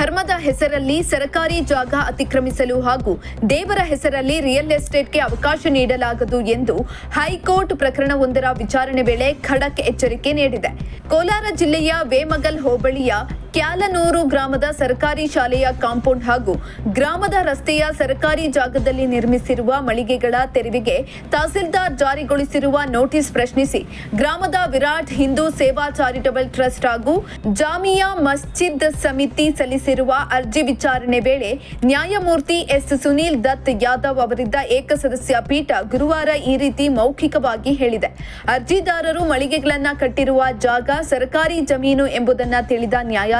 ಗ್ರಾಮದ ಹೆಸರಲ್ಲಿ ಸರಕಾರಿ ಜಾಗ ಅತಿಕ್ರಮಿಸಲು ಹಾಗೂ ದೇವರ ಹೆಸರಲ್ಲಿ ರಿಯಲ್ ಎಸ್ಟೇಟ್ಗೆ ಅವಕಾಶ ನೀಡಲಾಗದು ಎಂದು ಹೈಕೋರ್ಟ್ ಪ್ರಕರಣವೊಂದರ ವಿಚಾರಣೆ ವೇಳೆ ಖಡಕ್ ಎಚ್ಚರಿಕೆ ನೀಡಿದೆ. ಕೋಲಾರ ಜಿಲ್ಲೆಯ ವೇಮಗಲ್ ಹೋಬಳಿಯ ಕ್ಯಾಲನೂರು ಗ್ರಾಮದ ಸರ್ಕಾರಿ ಶಾಲೆಯ ಕಾಂಪೌಂಡ್ ಹಾಗೂ ಗ್ರಾಮದ ರಸ್ತೆಯ ಸರ್ಕಾರಿ ಜಾಗದಲ್ಲಿ ನಿರ್ಮಿಸಿರುವ ಮಳಿಗೆಗಳ ತೆರವಿಗೆ ತಹಸೀಲ್ದಾರ್ ಜಾರಿಗೊಳಿಸಿರುವ ನೋಟಿಸ್ ಪ್ರಶ್ನಿಸಿ ಗ್ರಾಮದ ವಿರಾಟ್ ಹಿಂದೂ ಸೇವಾ ಚಾರಿಟಬಲ್ ಟ್ರಸ್ಟ್ ಹಾಗೂ ಜಾಮಿಯಾ ಮಸ್ಜಿದ್ ಸಮಿತಿ ಸಲ್ಲಿಸಿರುವ ಅರ್ಜಿ ವಿಚಾರಣೆ ವೇಳೆ ನ್ಯಾಯಮೂರ್ತಿ ಎಸ್ ಸುನೀಲ್ ದತ್ ಯಾದವ್ ಅವರಿದ್ದ ಏಕಸದಸ್ಯ ಪೀಠ ಗುರುವಾರ ಈ ರೀತಿ ಮೌಖಿಕವಾಗಿ ಹೇಳಿದೆ. ಅರ್ಜಿದಾರರು ಮಳಿಗೆಗಳನ್ನು ಕಟ್ಟಿರುವ ಜಾಗ ಸರ್ಕಾರಿ ಜಮೀನು ಎಂಬುದನ್ನ ತಿಳಿದ ನ್ಯಾಯಾಲಯ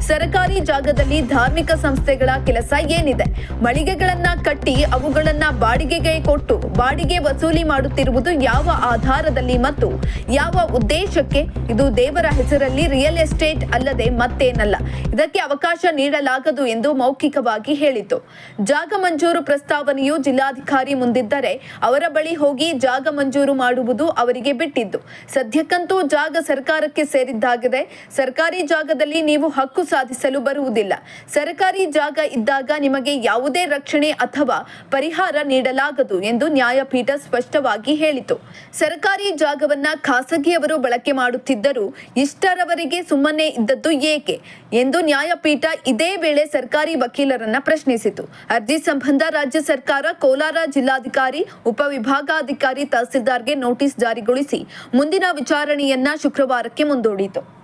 ಸರ್ಕಾರಿ ಜಾಗದಲ್ಲಿ ಧಾರ್ಮಿಕ ಸಂಸ್ಥೆಗಳ ಕೆಲಸ ಏನಿದೆ? ಮಳಿಗೆಗಳನ್ನ ಕಟ್ಟಿ ಅವುಗಳನ್ನ ಬಾಡಿಗೆಗೆ ಕೊಟ್ಟು ಬಾಡಿಗೆ ವಸೂಲಿ ಮಾಡುತ್ತಿರುವುದು ಯಾವ ಆಧಾರದಲ್ಲಿ ಮತ್ತು ಯಾವ ಉದ್ದೇಶಕ್ಕೆ? ಇದು ದೇವರ ಹೆಸರಲ್ಲಿ ರಿಯಲ್ ಎಸ್ಟೇಟ್ ಅಲ್ಲದೆ ಮತ್ತೇನಲ್ಲ. ಇದಕ್ಕೆ ಅವಕಾಶ ನೀಡಲಾಗದು ಎಂದು ಮೌಖಿಕವಾಗಿ ಹೇಳಿತು ಜಾಗ ಮಂಜೂರು ಪ್ರಸ್ತಾವನೆಯು ಜಿಲ್ಲಾಧಿಕಾರಿ ಮುಂದಿದ್ದರೆ ಅವರ ಬಳಿ ಹೋಗಿ ಜಾಗ ಮಂಜೂರು ಮಾಡುವುದು ಅವರಿಗೆ ಬಿಟ್ಟಿದ್ದು. ಸದ್ಯಕ್ಕಂತೂ ಜಾಗ ಸರ್ಕಾರಕ್ಕೆ ಸೇರಿದ್ದಾಗಿದೆ. ಸರ್ಕಾರಿ ಜಾಗದಲ್ಲಿ ನೀವು ಹಕ್ಕು ಸಾಧಿಸಲು ಬರುವುದಿಲ್ಲ. ಸರ್ಕಾರಿ ಜಾಗ ಇದ್ದಾಗ ನಿಮಗೆ ಯಾವುದೇ ರಕ್ಷಣೆ ಅಥವಾ ಪರಿಹಾರ ನೀಡಲಾಗದು ಎಂದು ನ್ಯಾಯಪೀಠ ಸ್ಪಷ್ಟವಾಗಿ ಹೇಳಿತು. ಸರ್ಕಾರಿ ಜಾಗವನ್ನ ಖಾಸಗಿಯವರು ಬಳಕೆ ಮಾಡುತ್ತಿದ್ದರೂ ಇಷ್ಟರವರೆಗೆ ಸುಮ್ಮನೆ ಇದ್ದದ್ದು ಏಕೆ ಎಂದು ನ್ಯಾಯಪೀಠ ಇದೇ ವೇಳೆ ಸರ್ಕಾರಿ ವಕೀಲರನ್ನ ಪ್ರಶ್ನಿಸಿತು. ಅರ್ಜಿ ಸಂಬಂಧ ರಾಜ್ಯ ಸರ್ಕಾರ ಕೋಲಾರ ಜಿಲ್ಲಾಧಿಕಾರಿ ಉಪವಿಭಾಗಾಧಿಕಾರಿ ತಹಸೀಲ್ದಾರ್ಗೆ ನೋಟಿಸ್ ಜಾರಿಗೊಳಿಸಿ ಮುಂದಿನ ವಿಚಾರಣೆಯನ್ನ ಶುಕ್ರವಾರಕ್ಕೆ ಮುಂದೂಡಿತು.